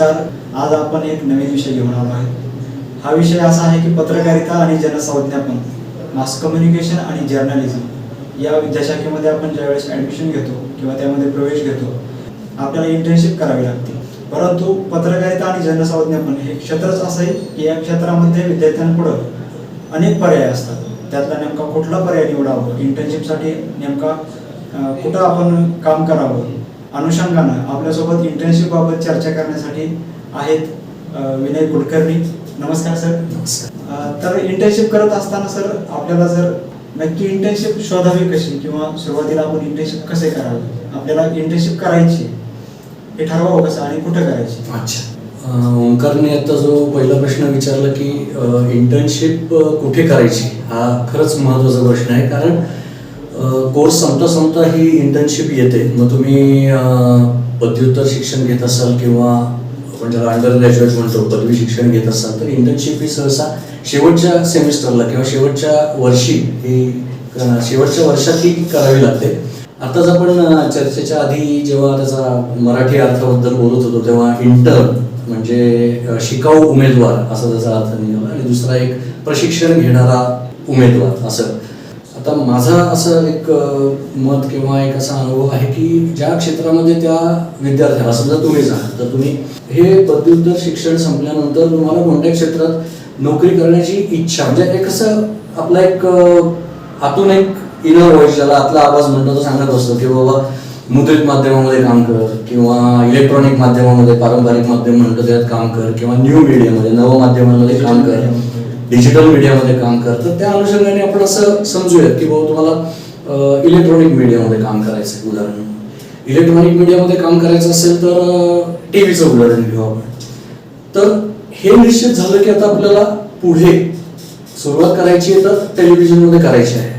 नमस्कार. आज आपण एक नवीन विषय घेऊन आलो आहे. हा विषय असा आहे की पत्रकारिता आणि जनसंज्ञापन मास कम्युनिकेशन आणि जर्नलिझम या विद्याशाखेमध्ये आपण ज्यावेळेस ॲडमिशन घेतो किंवा त्यामध्ये प्रवेश घेतो आपल्याला इंटर्नशिप करावी लागते. परंतु पत्रकारिता आणि जनसंज्ञापन हे क्षेत्रच असं आहे की या क्षेत्रामध्ये विद्यार्थ्यांपुढं अनेक पर्याय असतात. त्यातला नेमका कुठला पर्याय निवडावं? इंटर्नशिपसाठी नेमका कुठं आपण काम करावं? अनुषंगानं आपल्यासोबत इंटर्नशिप बाबत चर्चा करण्यासाठी आहेत विनय कुलकर्णी. नमस्कार सर. अं, तर इंटर्नशिप करत असताना सर आपल्याला जर नक्की इंटर्नशिप शोधावी कशी किंवा सुरुवातीला आपण इंटर्नशिप कसे करावे? आपल्याला इंटर्नशिप करायची हे ठरवावं कसं आणि कुठं करायची? अच्छा. ओंकारने आता जो पहिला प्रश्न विचारला की इंटर्नशिप कुठे करायची? हा खरंच महत्त्वाचा प्रश्न आहे. कारण कोर्स संपता संपता ही इंटर्नशिप येते. मग तुम्ही पदव्युत्तर शिक्षण घेत असाल किंवा आपण ज्याला अंडर ग्रॅज्युएट म्हणतो पदवी शिक्षण घेत असाल तर इंटर्नशिप ही सहसा शेवटच्या सेमिस्टरला किंवा शेवटच्या वर्षी ही शेवटच्या वर्षात ही करावी लागते. आताच आपण चर्चेच्या आधी जेव्हा त्याचा मराठी अर्थाबद्दल बोलत होतो तेव्हा इंटर्न म्हणजे शिकाऊ उमेदवार असा त्याचा अर्थ निघाला आणि दुसरा एक प्रशिक्षण घेणारा उमेदवार असं. आता माझा असं एक मत किंवा एक असा अनुभव आहे की ज्या क्षेत्रामध्ये त्या विद्यार्थ्याला समजा तुम्हीच आहात तर तुम्ही हे पदव्युत्तर शिक्षण संपल्यानंतर तुम्हाला कोणत्या क्षेत्रात नोकरी करण्याची इच्छा म्हणजे एक असं आपला एक आतून एक इनर व्हॉइस ज्याला आतला आवाज म्हणतो तो सांगत असतो की बाबा मुद्रित माध्यमामध्ये काम कर किंवा इलेक्ट्रॉनिक माध्यमामध्ये पारंपरिक माध्यम म्हणतो त्यात काम कर किंवा न्यू मीडियामध्ये नव माध्यमांमध्ये काम कर. डिजिटल मीडियामध्ये काम कर तर त्या अनुषंगाने आपण असं समजूयात की बाबा तुम्हाला इलेक्ट्रॉनिक मीडियामध्ये काम करायचं आहे उदाहरण. इलेक्ट्रॉनिक मीडियामध्ये काम करायचं असेल तर टी व्हीचं उदाहरण घेऊ आपण. तर हे निश्चित झालं की आता आपल्याला पुढे सुरुवात करायची आहे तर टेलिव्हिजनमध्ये करायची आहे.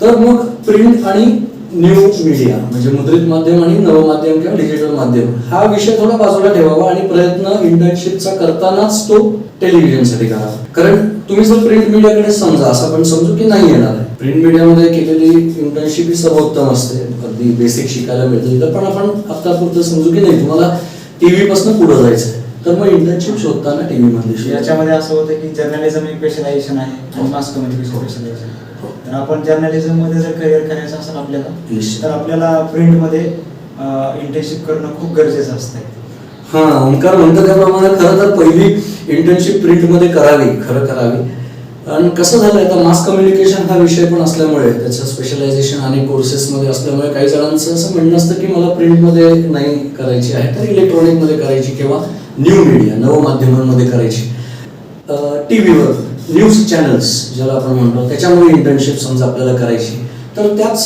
तर मग प्रिंट आणि न्यू मीडिया म्हणजे मुद्रित माध्यम आणि नवमाध्यम किंवा डिजिटल माध्यम हा विषय थोडा बाजूला ठेवावा आणि प्रयत्न इंटर्नशिपचा करतानाच तो टेलिव्हिजनसाठी करावा कारण तुम्ही जर प्रिंट मीडियाकडे समजा असं आपण समजू की नाही येणार. आहे प्रिंट मीडियामध्ये केलेली इंटर्नशिप ही सर्वोत्तम असते. अगदी बेसिक शिकायला मिळते तर पण आपण आत्तापुरतं समजू की नाही तुम्हाला टीव्ही पासून पुढे जायचं आहे तर मग इंटर्नशिप शोधताना टीव्ही मध्ये याच्यामध्ये असं होतं की जर्नलिझम एक स्पेशलायझेशन आहे मास कम्युनिकेशन आपण जर्नलिझममध्ये जर करिअर करायचं असेल आपल्याला. तर आपल्याला प्रिंटमध्ये इंटर्नशिप करणं खूप गरजेचं असतं हा ओंकार म्हणतो त्याप्रमाणे खरं तर पहिली इंटर्नशिप प्रिंटमध्ये करावी खरं करावी. आणि कसं झालंय आता मास कम्युनिकेशन हा विषय पण असल्यामुळे त्याचं स्पेशलायझेशन आणि कोर्सेसमध्ये असल्यामुळे काही जणांचं असं म्हणणं असतं की मला प्रिंटमध्ये नाही करायची आहे तर इलेक्ट्रॉनिकमध्ये करायची किंवा न्यू मीडिया नवमाध्यमांमध्ये करायची. टी व्हीवर न्यूज चॅनल्स ज्याला आपण म्हणतो त्याच्यामुळे इंटर्नशिप समजा आपल्याला करायची. तर त्याच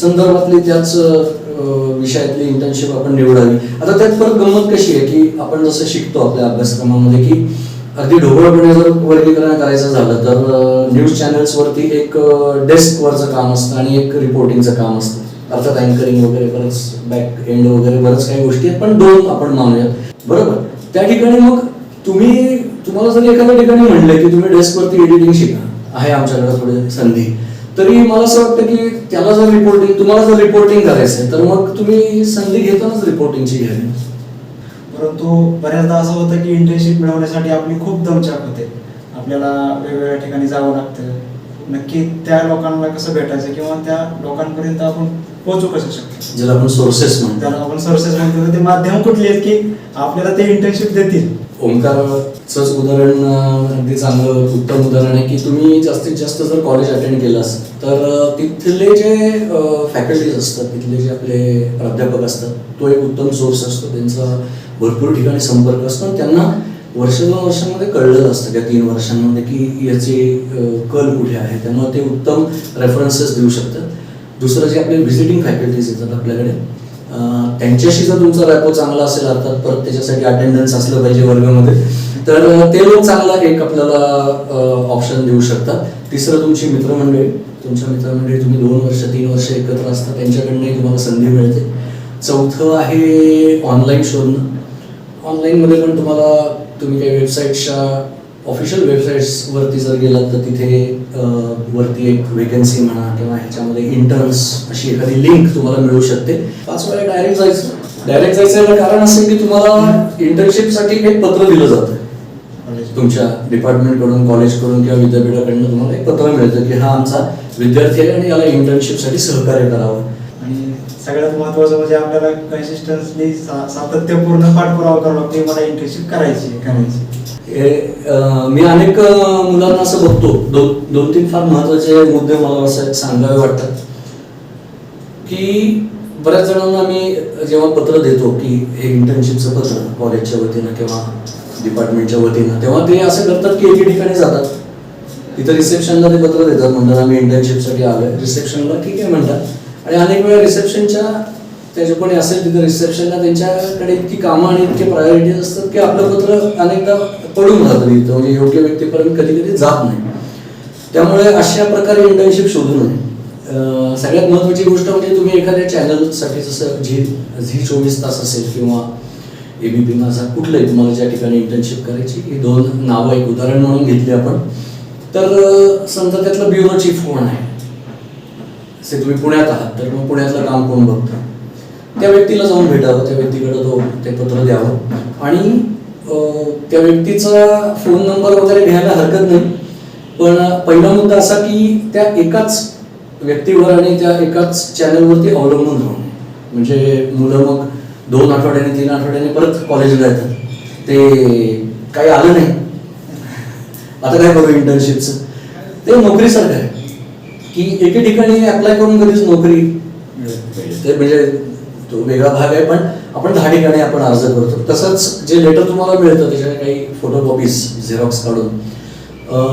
संदर्भातली त्याच विषयातली इंटर्नशिप आपण निवडावी. आता त्यात परत गंमत कशी आहे की आपण जसं शिकतो आपल्या अभ्यासक्रमामध्ये की अगदी ढोबळपणे जर वर्गीकरण करायचं झालं तर न्यूज चॅनल्सवरती एक डेस्कवरचं काम असतं आणि एक रिपोर्टिंगचं काम असतं. अर्थात अँकरिंग वगैरे बरंच बॅक एंड वगैरे बरंच काही गोष्टी आहेत पण दोन आपण मानूयात. बरोबर? त्या ठिकाणी मग तुम्ही तुम्हाला जर एखाद्या ठिकाणी म्हणले की तुम्ही डेस्कवरती एडिटिंग शिका. आहे आमच्याकडे थोडी संधी. तरी मला असं वाटतं की त्याला जर रिपोर्टिंग तुम्हाला जर रिपोर्टिंग करायचं तर मग तुम्ही संधी घेतानाच रिपोर्टिंगची घ्यावी परंतु बऱ्याचदा असं होतं की इंटर्नशिप मिळवण्यासाठी आपली खूप दमछाक होते. आपल्याला वेगवेगळ्या ठिकाणी जावं लागतं. नक्की त्या लोकांना कसं भेटायचं किंवा त्या लोकांपर्यंत आपण पोहोचू कसं शकतो? ज्याला आपण सोर्सेस म्हणतो. त्याला आपण सोर्सेस म्हणतो. ते माध्यम कुठले आहेत की आपल्याला ते इंटर्नशिप देतील? ओमकारचंच उदाहरण अगदी चांगलं उत्तम उदाहरण आहे की तुम्ही जास्तीत जास्त जर कॉलेज अटेंड केलं असेल तर तिथले जे फॅकल्टीज असतात तिथले जे आपले प्राध्यापक असतात तो एक उत्तम सोर्स असतो. त्यांचा भरपूर ठिकाणी संपर्क असतो. आणि त्यांना वर्ष दोन वर्षांमध्ये कळलेलं असतं त्या तीन वर्षांमध्ये की याचे कल कुठे आहे. त्यामुळे ते उत्तम रेफरन्सेस देऊ शकतात. दुसरं जे आपले व्हिजिटिंग फॅकल्टीज येतात आपल्याकडे त्यांच्याशी जर तुमचा रॅपो चांगला असेल अर्थात परत त्याच्यासाठी अटेंडन्स असलं पाहिजे वर्गामध्ये तर ते लोक चांगला एक आपल्याला ऑप्शन देऊ शकतात. तिसरं तुमची मित्रमंडळी. तुमच्या मित्रमंडळी तुम्ही दोन वर्ष तीन वर्ष एकत्र असता त्यांच्याकडनंही तुम्हाला संधी मिळते. चौथं आहे ऑनलाईन शोधणं. ऑनलाईनमध्ये पण तुम्हाला तुम्ही काही वेबसाईटच्या ऑफिशियल वेबसाईट्सवरती जर गेलात तर तिथे वरती एक वेकन्सी म्हणा किंवा ह्याच्यामध्ये इंटर्न्स अशी एखादी लिंक तुम्हाला मिळू शकते. पाच वेळा डायरेक्ट जायचं. डायरेक्ट जायचं याला कारण असेल की तुम्हाला इंटर्नशिपसाठी एक पत्र दिलं जातं. कॉलेज तुमच्या डिपार्टमेंटकडून कॉलेजकडून किंवा विद्यापीठाकडून तुम्हाला एक पत्र मिळतं की हा आमचा विद्यार्थी आहे आणि याला इंटर्नशिपसाठी सहकार्य करावं. आणि सगळ्यात महत्वाचं म्हणजे आपल्याला कन्सिस्टन्सली सातत्यपूर्ण पाठपुरावा करावा लागतो की मला इंटर्नशिप करायची आहे, करायची मी अनेक मुलांना असं बघतो. दोन दोन तीन फार महत्त्वाचे मुद्दे मला असं सांगावे वाटतात. की बऱ्याच जणांना मी जेव्हा पत्र देतो की हे इंटर्नशिपचं पत्र कॉलेजच्या वतीनं किंवा डिपार्टमेंटच्या वतीनं तेव्हा ते असं करतात की एके ठिकाणी जातात. तिथं रिसेप्शनला ते पत्र देतात. म्हणतात आम्ही इंटर्नशिपसाठी आलोय. रिसेप्शनला ठीक आहे म्हणतात. आणि अनेक वेळा रिसेप्शनच्या त्याचे कोणी असेल तिथं रिसेप्शनला त्यांच्याकडे इतकी कामं आणि इतके प्रायोरिटीज असतात की आपलं पत्र अनेकदा पडून राहतं इथं म्हणजे योग्य व्यक्तीपर्यंत कधी कधी जात नाही. त्यामुळे अशा प्रकारे इंटर्नशिप शोधू नये. सगळ्यात महत्त्वाची गोष्ट म्हणजे तुम्ही एखाद्या चॅनलसाठी जसं झी झी चोवीस तास असेल किंवा एबीपी माझा कुठलंही तुम्हाला ज्या ठिकाणी इंटर्नशिप करायची ही दोन नावं एक उदाहरण म्हणून घेतली आपण. तर समजा त्यातलं ब्युरो चीफ कोण आहे? तुम्ही पुण्यात आहात तर मग पुण्यातलं काम कोण बघतं? त्या व्यक्तीला जाऊन भेटावं त्या व्यक्तीकडे तो ते पत्र द्यावं. आणि त्या व्यक्तीचा फोन नंबर वगैरे घ्यायला हरकत नाही. पण पहिला मुद्दा असा की त्या एकाच व्यक्तीवर आणि त्या एकाच चॅनलवरती अवलंबून राहू नये म्हणजे मुलं मग दोन आठवड्याने तीन आठवड्याने परत कॉलेजला येतात. ते काही आलं नाही. आता काय करू इंटर्नशिपचं ते नोकरीसारखं आहे. की एके ठिकाणी अप्लाय करून कधीच नोकरी ते म्हणजे तो वेगळा भाग आहे पण आपण दहा ठिकाणी आपण अर्ज करतो. तसंच जे लेटर तुम्हाला मिळतं त्याच्याने काही फोटोकॉपीज झेरॉक्स काढून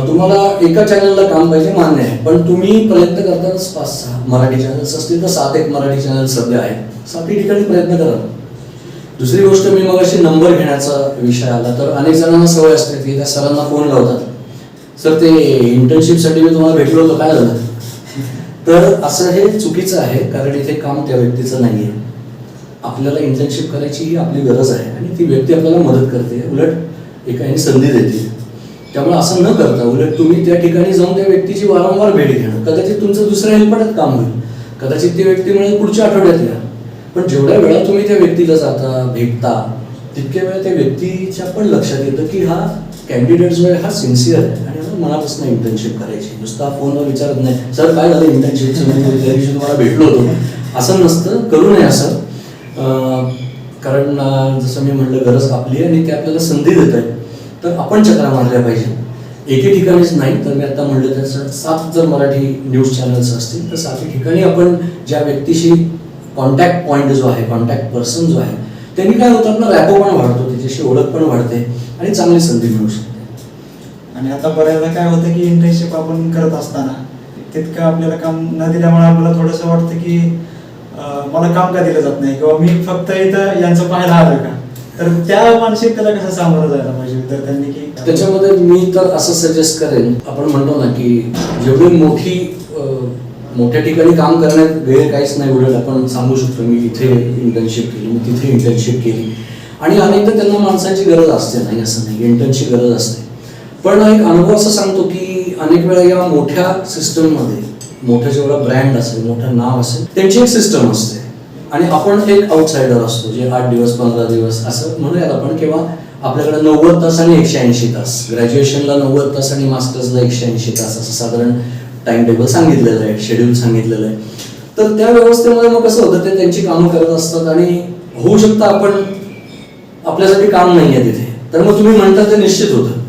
तुम्हाला एका चॅनलला काम पाहिजे मान्य आहे. पण तुम्ही प्रयत्न करतानाच पाच सहा मराठी चॅनल्स असतील तर सात एक मराठी चॅनल सध्या आहेत. सातही ठिकाणी प्रयत्न करा. दुसरी गोष्ट मी मग अशी नंबर घेण्याचा विषय आला तर अनेक जणांना सवय असते की त्या सरांना फोन लावतात. सर ते इंटर्नशिपसाठी मी तुम्हाला भेटलो होतो काय झालं? तर असं हे चुकीचं आहे कारण इथे काम त्या व्यक्तीचं नाही आहे आपल्याला इंटर्नशिप करायची ही आपली गरज आहे आणि ती व्यक्ती आपल्याला मदत करते. उलट एकाने संधी देते. त्यामुळे असं न करता उलट तुम्ही त्या ठिकाणी जाऊन त्या व्यक्तीची वारंवार भेट घेणं. कदाचित तुमचं दुसऱ्या हेल्पटात काम होईल. कदाचित ती व्यक्ती म्हणजे पुढच्या आठवड्यात या. पण जेवढ्या वेळा तुम्ही त्या व्यक्तीला जाता भेटता तितक्या वेळा त्या व्यक्तीच्या पण लक्षात येतं की हा कॅन्डिडेट जो आहे हा सिन्सिअर आहे आणि मला मनापासून इंटर्नशिप करायची. नुसता फोनवर विचारत नाही सर काय झालं? इंटर्नशिपचं मी म्हणजे त्या दिवशी तुम्हाला भेटलो होतो. असं नसतं करू नये असं. कारण जसं मी म्हटलं गरज आपली आहे आणि ते आपल्याला संधी देत आहे तर आपण चक्रा मारल्या पाहिजे. एके ठिकाणीच नाही तर मी आता म्हणलं त्याचं सात जर मराठी न्यूज चॅनल्स असतील तर सात ठिकाणी आपण ज्या व्यक्तीशी कॉन्टॅक्ट पॉईंट जो आहे कॉन्टॅक्ट पर्सन जो आहे त्यांनी काय होतं आपला रॅपो पण वाढतो त्याच्याशी ओळख पण वाढते आणि चांगली संधी मिळू शकते. आणि आता बऱ्याचदा काय होतं की इंटर्नशिप आपण करत असताना तितकं आपल्याला काम न दिल्यामुळे आपल्याला थोडंसं वाटतं की मला काम का दिलं जात नाही? किंवा मी फक्त इथं यांचं पाहायला आलं का? तर त्या मानसिकतेला कसं सामोरं जायला पाहिजे विद्यार्थ्यांनी की त्याच्यामध्ये मी तर असं सजेस्ट करेन आपण म्हणतो ना की जेवढी मोठी मोठ्या ठिकाणी काम करण्यात वेळ काहीच नाही उलट आपण सांगू शकतो मी इथे इंटर्नशिप केली मी तिथे इंटर्नशिप केली. आणि अनेकदा त्यांना माणसाची गरज असते नाही असं नाही इंटर्नची गरज असते. पण एक अनुभव असं सांगतो की अनेक वेळा या मोठ्या सिस्टममध्ये मोठं जेवढा ब्रँड असेल मोठं नाव असेल त्यांची एक सिस्टम असते. आणि आपण एक आउटसाइडर असतो जे आठ दिवस पंधरा दिवस असं म्हणूयात आपण किंवा आपल्याकडे नव्वद तास आणि एकशे ऐंशी तास. ग्रॅज्युएशनला नव्वद तास आणि मास्टर्सला एकशे ऐंशी तास असं साधारण टाइम टेबल सांगितलेलं आहे शेड्यूल सांगितलेलं आहे. तर त्या व्यवस्थेमध्ये मग कसं होतं ते त्यांची कामं करत असतात आणि होऊ शकतं आपण आपल्यासाठी काम नाही आहे तिथे. तर मग तुम्ही म्हणता ते निश्चित होतं.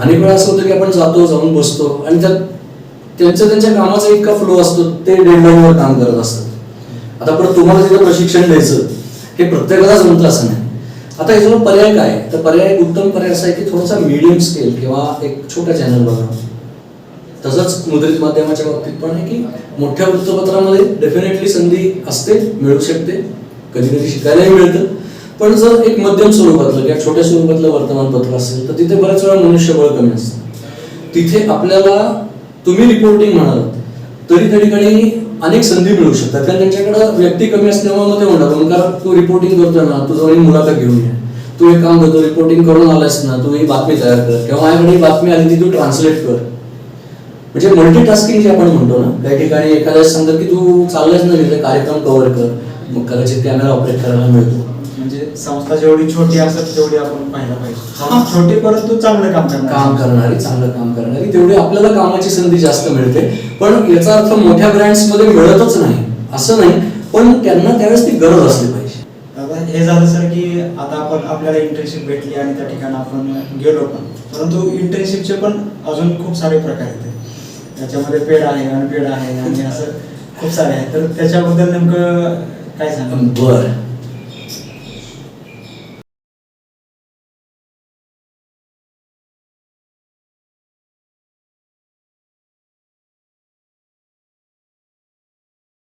अनेक वेळा असं होतं की आपण जातो जाऊन बसतो आणि त्यात त्यांचं त्यांच्या कामाचा इतका फ्लो असतो ते डेडलाईनवर काम करत असतात. आता परत तुम्हाला तिथं प्रशिक्षण द्यायचं हे प्रत्येकाला जमतं असं नाही. आता याच्यावर पर्याय काय तर पर्याय एक उत्तम पर्याय असा आहे की थोडासा मीडियम स्केल किंवा एक छोटा चॅनल बघा तसंच मुद्रित माध्यमाच्या बाबतीत पण आहे की मोठ्या वृत्तपत्रामध्ये डेफिनेटली संधी असते मिळू शकते. कधी कधी शिकायलाही मिळतं. पण जर एक मध्यम स्वरूपातलं किंवा छोट्या स्वरूपातलं वर्तमानपत्र असेल तर तिथे बऱ्याच वेळा मनुष्यबळ कमी असतं. तिथे आपल्याला तुम्ही रिपोर्टिंग म्हणाल तरी त्या ठिकाणी अनेक संधी मिळू शकतात. कारण त्यांच्याकडे व्यक्ती कमी असल्यामुळे मग ते म्हणतात कारण तू रिपोर्टिंग करतो ना तू जाऊन मुलाखत घेऊन ये. तू एक काम करतो रिपोर्टिंग करून आलास ना तू ही बातमी तयार कर. किंवा माझ्याकडे ही बातमी आली ती तू ट्रान्सलेट कर. म्हणजे मल्टीटास्किंग जे आपण म्हणतो ना काही ठिकाणी एखाद्या सांगतात की तू चाललायस ना कार्यक्रम कव्हर कर मग कदाचित कॅमेरा ऑपरेट करायला मिळतो. संस्था जेवढी छोटी असेल तेवढी आपण पाहायला पाहिजे. छोटी परंतु चांगलं काम करणार. काम करणारी चांगलं काम करणारी तेवढी आपल्याला कामाची संधी जास्त मिळते. पण याचा अर्थ मोठ्या ब्रँड्समध्ये मिळतच नाही. असं नाही पण त्यांना त्यावेळेस ती गरज असली पाहिजे. हे झालं सर की आता आपण आपल्याला इंटर्नशिप भेटली आणि त्या ठिकाणी आपण गेलो पण. परंतु इंटर्नशिपचे पण अजून खूप सारे प्रकार आहेत. त्याच्यामध्ये पेड आहे अनपेड आहे आणि असं खूप सारे आहेत. तर त्याच्याबद्दल नेमकं काय सांगा बर.